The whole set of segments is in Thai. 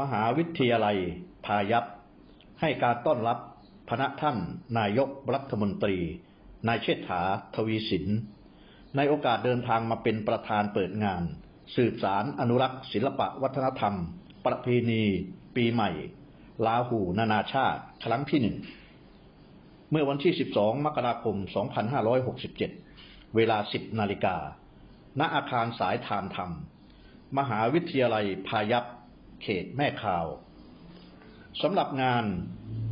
มหาวิทยาลัย พายัพให้การต้อนรับพระท่านนายกรัฐมนตรี นายเชษฐาทวีสิน ในโอกาสเดินทางมาเป็นประธานเปิดงาน สืบสารอนุรักษ์ ศิลปะวัฒนธรรม ประเพณี ปีใหม่ ลาหูนานาชาติ ครั้งที่หนึ่ง เมื่อวันที่ 12 มกราคม 2567 เวลา 10 นาฬิกา ณอาคารสายทานธรรม มหาวิทยาลัยพายัพ เขตแม่ข่าวสำหรับงาน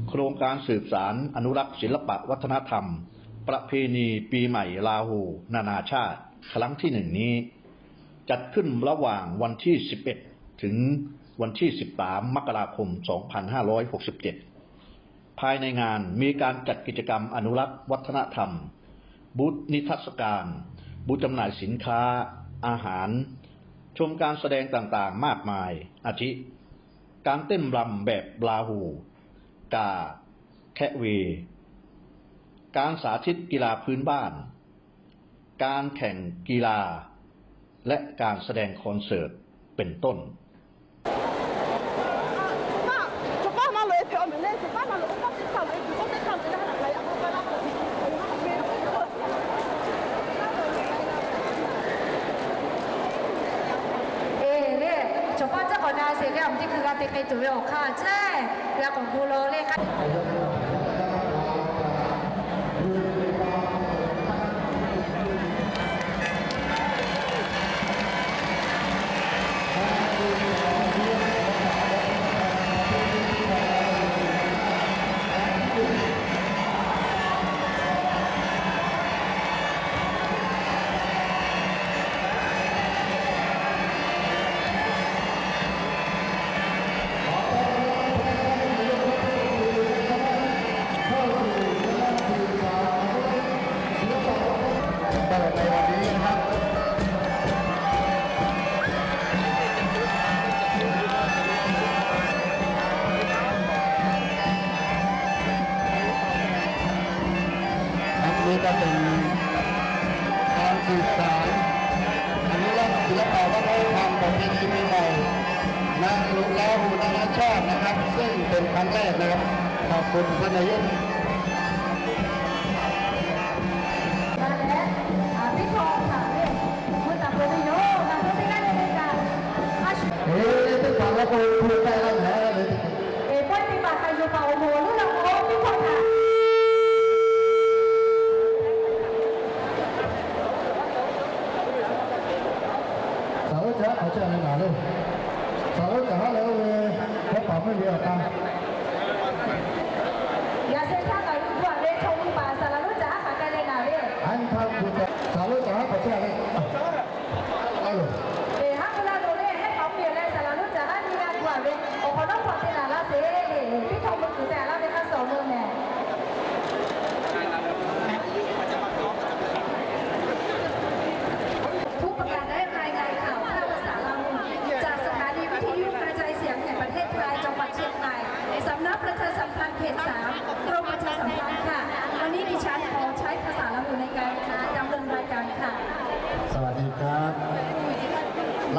โครงการสืบสารอนุรักษ์ศิลปะวัฒนธรรม ประเพณีปีใหม่ลาหู นานาชาติ ครั้งที่หนึ่งนี้ จัดขึ้นระหว่างวันที่ 11 ถึงวันที่ 13 มกราคม 2567 ภายในงานมีการจัดกิจกรรมอนุรักษ์วัฒนธรรม บูธนิทรรศการ บูธจำหน่ายสินค้า อาหาร ชมการแสดงต่างๆ มากมาย อาทิ การเต้นรำแบบลาหู กา แคะเว การสาธิตกีฬาพื้นบ้าน การแข่งกีฬา และการแสดงคอนเสิร์ต เป็นต้น แก้มที่คือการติดไปจุดโอกค่ะใช่แล้วของครูโรเลยค่ะ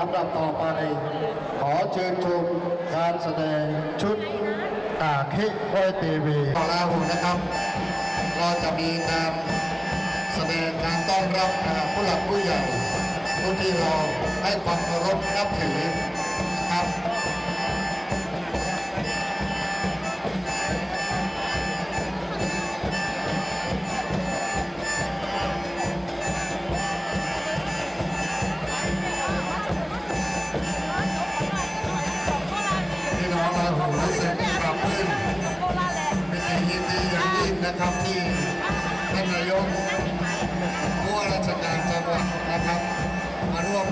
ลำดับต่อไป ขอเชิญชมการแสดงชุดตาเค้กไว้เตวีขอลาหูนะครับ เราจะมีการแสดงการต้อนรับนะครับผู้หลักผู้ใหญ่ผู้ที่เราให้ความเคารพนับถือ รู้สึกปรับปลื้มเป็นที่ยินดีอย่างยิ่งนะครับที่ท่านนายกผู้ว่าราชการจังหวัดนะครับ มาร่วม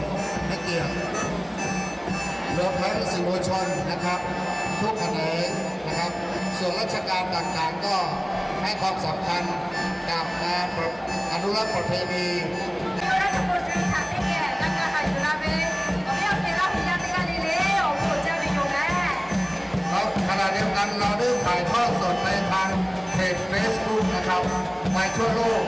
ให้เกียรติรวมทั้งสื่อมวลชนนะครับ ทุกแขนงนะครับ ส่วนราชการต่างๆก็ให้ความสำคัญกับงานอนุรักษ์ประเพณี ไ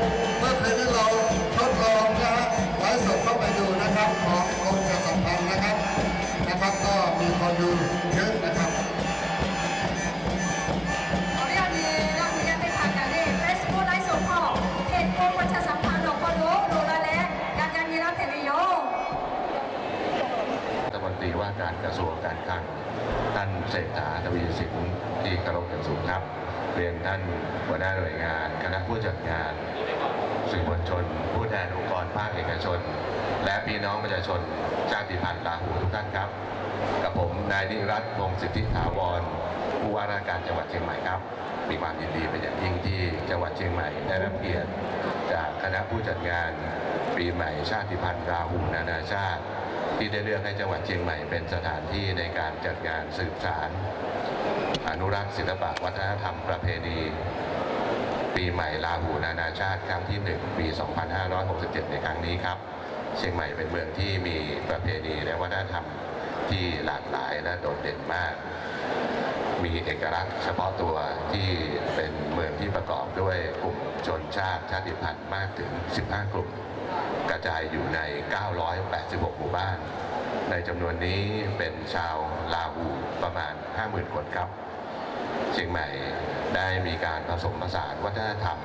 สิทธิถาวรผู้ว่าราชการจังหวัดเชียงใหม่ครับ มีความยินดีเป็นอย่างยิ่งที่จังหวัดเชียงใหม่ได้รับเกียรติจากคณะผู้จัดงานปีใหม่ชาติพันธุ์ราหูนานาชาติ ที่ได้เลือกให้จังหวัดเชียงใหม่เป็นสถานที่ในการจัดงานสืบสารอนุรักษ์ศิลปะวัฒนธรรมประเพณีปีใหม่ลาหูนานาชาติครั้งที่ 1 ปี 2567 ในครั้งนี้ครับ เชียงใหม่เป็นเมืองที่มีประเพณีและวัฒนธรรม ที่หลากหลายและโดดเด่นมาก มีเอกลักษณ์เฉพาะตัวที่เป็นเมืองที่ประกอบด้วยกลุ่มชนชาติชาติพันธุ์มากถึง 15 กลุ่ม กระจายอยู่ใน 986 หมู่บ้าน ในจำนวนนี้เป็นชาวลาหูประมาณ 50,000 คนครับเชียงใหม่ได้มีการผสมผสานวัฒนธรรม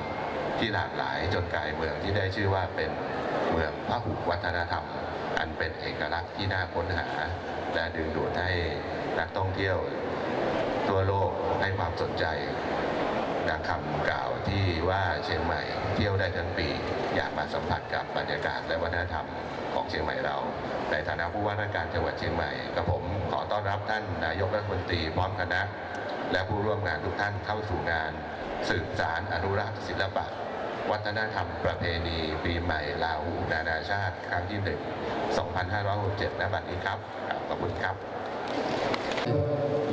ที่หลากหลายจนกลายเมืองที่ได้ชื่อว่าเป็น มืองพหุวัฒนธรรม อันเป็นเอกลักษณ์ที่น่าค้นหา และดึงดูดให้นักท่องเที่ยวทั่วโลกให้ความสนใจดังคำกล่าวที่ว่าเชียงใหม่เที่ยวได้ทั้งปี อยากมาสัมผัสกับบรรยากาศและวัฒนธรรมของเชียงใหม่เรา ในฐานะผู้ว่าราชการจังหวัดเชียงใหม่กับผมขอต้อนรับท่านนายกรัฐมนตรีพร้อมคณะ และผู้ร่วมงานทุกท่านเข้าสู่งานสืบสารอนุรักษ์ศิลปะ วัฒนธรรมประเพณีปีใหม่ลาหูนานาชาติ ครั้งที่ 1 2567ณบัดนี้ครับ ขอบคุณครับ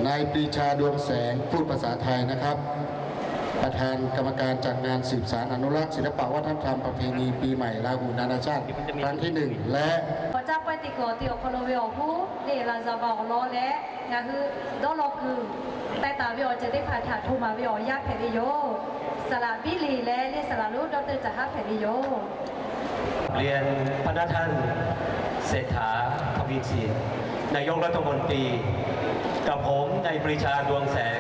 นายปรีชาดวงแสงพูดภาษาไทยนะครับ ประธานกรรมการจัดงานสืบสารอนุรักษ์ศิลปวัฒนธรรมประเพณีปีใหม่ลาหูนานาชาติ ครั้งที่หนึ่งและพอจับไปติโกติโอโคโลเวอผู้เดลาซาบอลอและงาคือดอลอคือแต่ตาวิโอจะได้ผ่านถาทูมาวิโอยากแผ่นโย สละบิลีและเรียสละลูกดรจะฮับแผ่นโย เรียนพระท่านเศรษฐาทวีสินนายกรัฐมนตรี กับผมนายปรีชาดวงแสง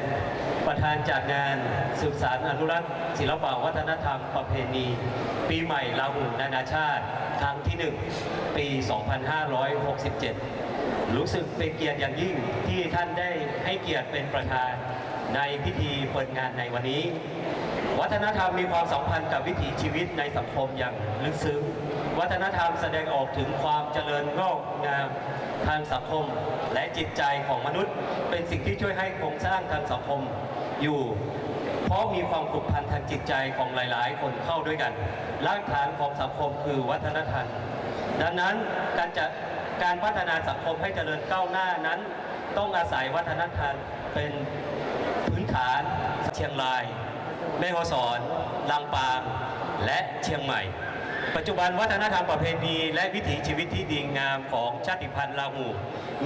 ประธานจัดงานสืบสารอนุรักษ์ศิลปวัฒนธรรมประเพณี ปีใหม่ลาหูนานาชาติ ครั้งที่ 1 ปี 2567 รู้สึกเป็นเกียรติอย่างยิ่งที่ท่านได้ให้เกียรติเป็นประธานในพิธีเปิดงานในวันนี้ วัฒนธรรมมีความสัมพันธ์กับวิถีชีวิตในสังคมอย่างลึกซึ้ง วัฒนธรรมแสดงออกถึงความเจริญงอกงามทางสังคมและจิตใจของมนุษย์ เป็นสิ่งที่ช่วยให้โครงสร้างทางสังคมอยู่ เพราะมีความผูกพันทางจิตใจของหลาย ๆ คนเข้าด้วยกัน รากฐานของสังคมคือวัฒนธรรม ดังนั้นการจะการพัฒนาสังคมให้เจริญก้าวหน้านั้น ต้องอาศัยวัฒนธรรมเป็นพื้นฐานเชียงราย แม่ฮ่องสอนลำปางและเชียงใหม่ ปัจจุบันวัฒนธรรมประเพณี และวิถีชีวิตที่ดีงามของชาติพันธุ์ลาหู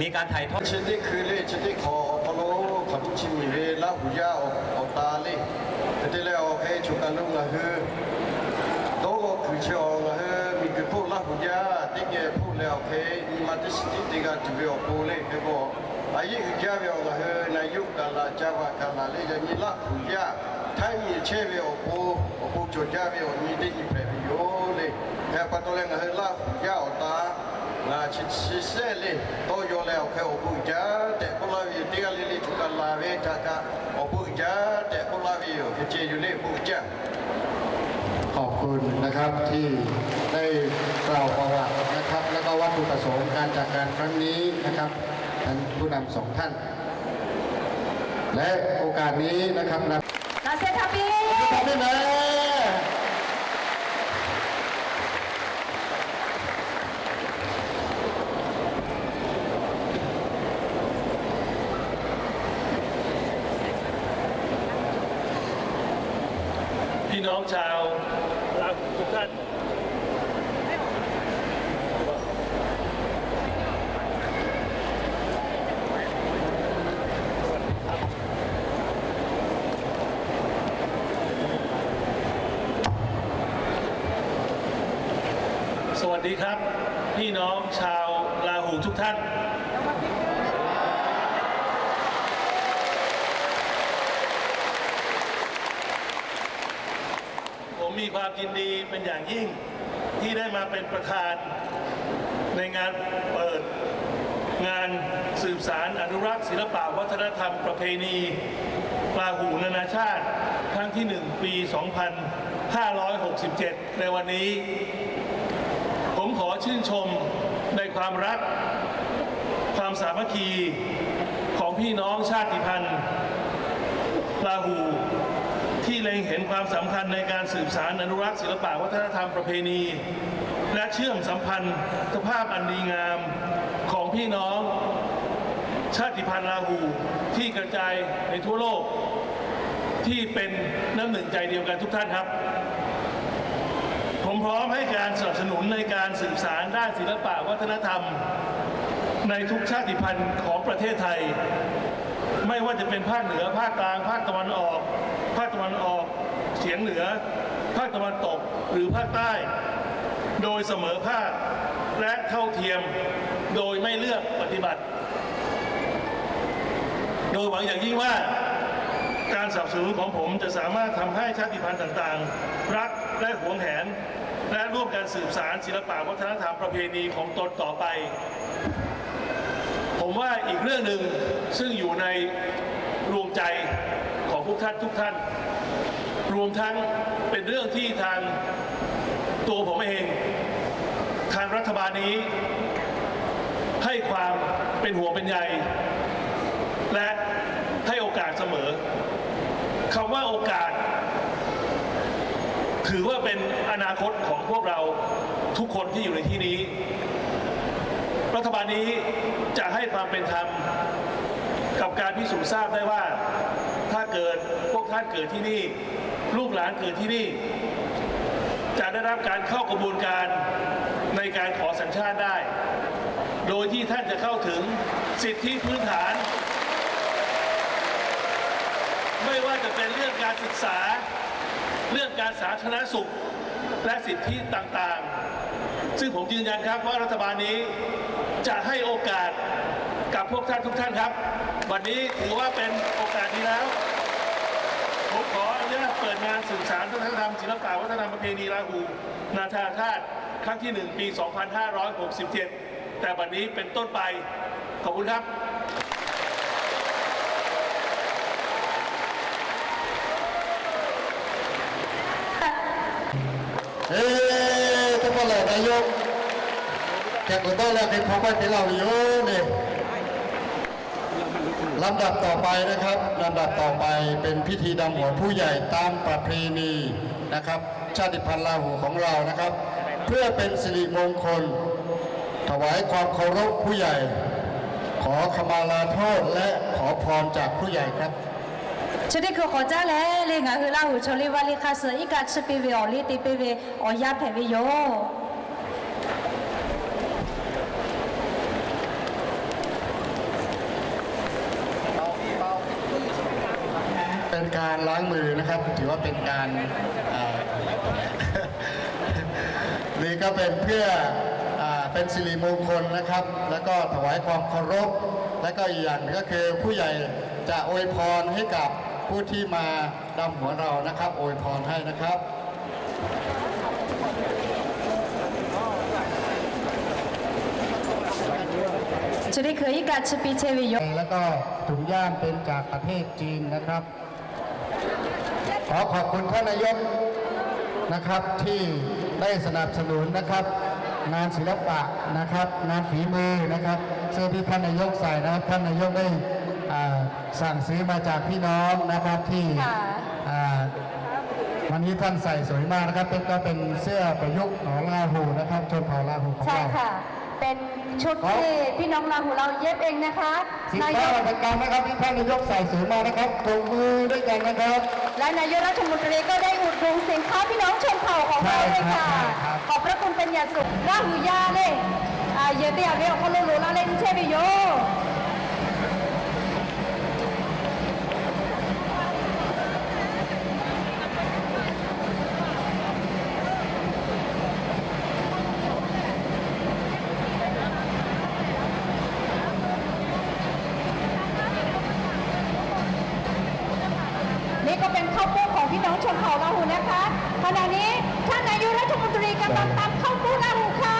มีการถ่ายทอดชนิดคือเลชนิดขอพโลขบุชิมีเวลาหุยาออกตาเลแต่แล้วเอชุกันลุงละฮือโตคือเชียวละฮือมีคือพูดละหุยาติ๊กเงพูดแล้วเคมีมาดิสติติการจิเวอปูเลเฮโกอายุคือจาเวละฮือนายุกาลาจาวากาลาเลจะมีละหุยา ทยเชื่อโอ้โหโอ้โหจดจ้าวมีดีเปรียบโยเลยแต่ปัตตานีเฮล่าย่าตาน่าชิชิเซเลยตัวโยเลโอเคโอ้โหจ้าแต่พ이체베 오포 오포 조자베 오니데 이페리오레 야파톨랭 헤라 야오타 나 치시셀레 토요레 오케 오부자 데 콜라비 데갈리리 투칼라베 타카 오부자 데 콜라비오 게제유레จ้าขอบคุณนะครับที่ได้กล่าวประวัตินะครับ แล้วก็วัตถุประสงค์การจัดการครั้งนี้นะครับท่านผู้นำสองท่าน และโอกาสนี้นะครับ นำลาเซทาปี ทำได้ไหม พี่น้องชาวลาวทุกท่าน สวัสดีครับ พี่น้องชาวลาหู ทุกท่าน ผมมีความยินดีเป็นอย่างยิ่งที่ได้มาเป็นประธาน ในงานเปิดงานสืบสารอนุรักษ์ศิลปะวัฒนธรรมประเพณีปลาหูนานาชาติครั้งที่ 1 ปี 2567 ในวันนี้ ผมขอชื่นชม ในความรัก ความสามัคคีของพี่น้องชาติพันธุ์ลาหู ที่เล็งเห็นความสำคัญในการสืบสารอนุรักษ์ศิลปะวัฒนธรรมประเพณี และเชื่อมสัมพันธ์ภาพอันดีงามของพี่น้องชาติพันธุ์ลาหูที่กระจายในทั่วโลก ที่เป็นน้ำหนึ่งใจเดียวกันทุกท่านครับ ผมพร้อมให้การสนับสนุนในการสืบสารด้านศิลปะวัฒนธรรม ในทุกชาติพันธุ์ของประเทศไทย ไม่ว่าจะเป็นภาคเหนือภาคกลาง ภาคตะวันออก ภาคตะวันออกเฉียงเหนือ ภาคตะวันตกหรือภาคใต้ โดยเสมอภาคและเท่าเทียมโดยไม่เลือกปฏิบัติ โดยหวังอย่างยิ่งว่า การสนับสนุนของผมจะสามารถทำให้ชาติพันธุ์ต่างๆ รักและหวงแหน และร่วมกันสืบสารศิลปะวัฒนธรรมประเพณีของตนต่อไป ผมว่าอีกเรื่องหนึ่งซึ่งอยู่ในรวมใจของพวกท่านทุกท่าน รวมทั้งเป็นเรื่องที่ทางตัวผมเองทางรัฐบาลนี้ ให้ความเป็นห่วงเป็นใยและให้โอกาสเสมอ ว่าโอกาส ถือว่าเป็นอนาคตของพวกเราทุกคนที่อยู่ในที่นี้ รัฐบาลนี้จะให้ความเป็นธรรมกับการพิสูจน์ทราบได้ว่าถ้าเกิดพวกท่านเกิดที่นี่ ลูกหลานเกิดที่นี่ จะได้รับการเข้ากระบวนการในการขอสัญชาติได้ โดยที่ท่านจะเข้าถึงสิทธิพื้นฐาน ไม่ว่าจะเป็นเรื่องการศึกษา เรื่องการสาธารณสุข และสิทธิต่างๆ ซึ่งผมยืนยันครับว่ารัฐบาลนี้จะให้โอกาสกับพวกท่านทุกท่านครับ วันนี้ถือว่าเป็นโอกาสดีแล้ว ผมขออนุญาตเปิดงานสื่อสารวัฒนธรรมศิลปะวัฒนธรรมประเพณีราหูนาทาธาตุครั้งที่ 1 ปี 2567 แต่วันนี้เป็นต้นไป ขอบคุณครับ เอ้ทุกคนเลยนายกแขกคนต้อนรับเป็นพบกันที่เราอยู่นี่ลำดับต่อไปนะครับลำดับต่อไปเป็นพิธีดำหัวผู้ใหญ่ตามประเพณีนะครับ ชาติพันธุ์ลาหูของเรานะครับ เพื่อเป็นสิริมงคล ถวายความเคารพผู้ใหญ่ ขอขมาลาโทษและขอพรจากผู้ใหญ่ครับ ชนิดคือขอจ้าแล้วเลงาคือเล่าหูชลิวาลิคาเสืออีกาชปีเวอลิติเปเวออยาแผ่เวโยเป็นการล้างมือนะครับ ถือว่าเป็นการนี่ก็เป็นเพื่ออเป็นสิริมงคลนะครับ แล้วก็ถวายความเคารพ และก็อีกอย่างก็คือผู้ใหญ่จะอวยพรให้กับ ผู้ที่มาดำหัวเรานะครับอวยพรให้นะครับชนิดคืออีกาชปีเชเวโยแล้วก็ถุงย่ามเป็นจากประเทศจีนนะครับ ขอขอบคุณท่านนายกนะครับที่ได้สนับสนุนนะครับ งานศิลปะนะครับ งานฝีมือนะครับ เสื้อที่ท่านนายกใส่นะครับท่านนายกได้อ่า สั่งซื้อมาจากพี่น้องนะครับที่ค่ะอ่าวันนี้ท่านใส่สวยมากนะครับเป็นก็เป็นเสื้อประยุกต์ของลาหูนะครับชนเผ่าลาหูของใช่เราค่ะ เป็นชุดครับที่พี่น้องลาหูเราเย็บเองนะคะสิบนายห้ากรายการนะครับที่ท่านนายกใส่สวยมานะครับปรบมือด้วยกันนะครับ และนายกรัฐมนตรีก็ได้อุดหนุนสินค้าพี่น้องชนเผ่าของเราด้วยค่ะใช่ครับขอบพระคุณเป็นอย่างสูงลาหูยาเลยอ่าเยเตียเรียกเขาลูๆแล้วเล่นเชเวโย ข้าวปุ้ของพี่น้องชนเผ่าลาหูนะคะขณะนี้ท่านนายกรัฐมนตรีกำลังตำข้าวปุ้ลาหูค่ะ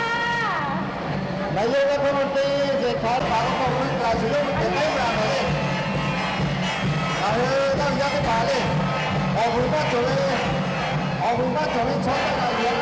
นายกรัฐมนตรีเศรษฐาถามว่าคุณกระทรวงเป็นไรบ้างเลยเออต้องยักษ์ไปเลยออกคุณบ้านจงเลยออกคุณบ้านจงเลยชอบอะไร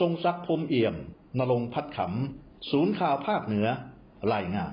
ทรงศักดิ์พรมเอี่ยมนรงพัดขำศูนย์ข่าวภาคเหนือรายงาน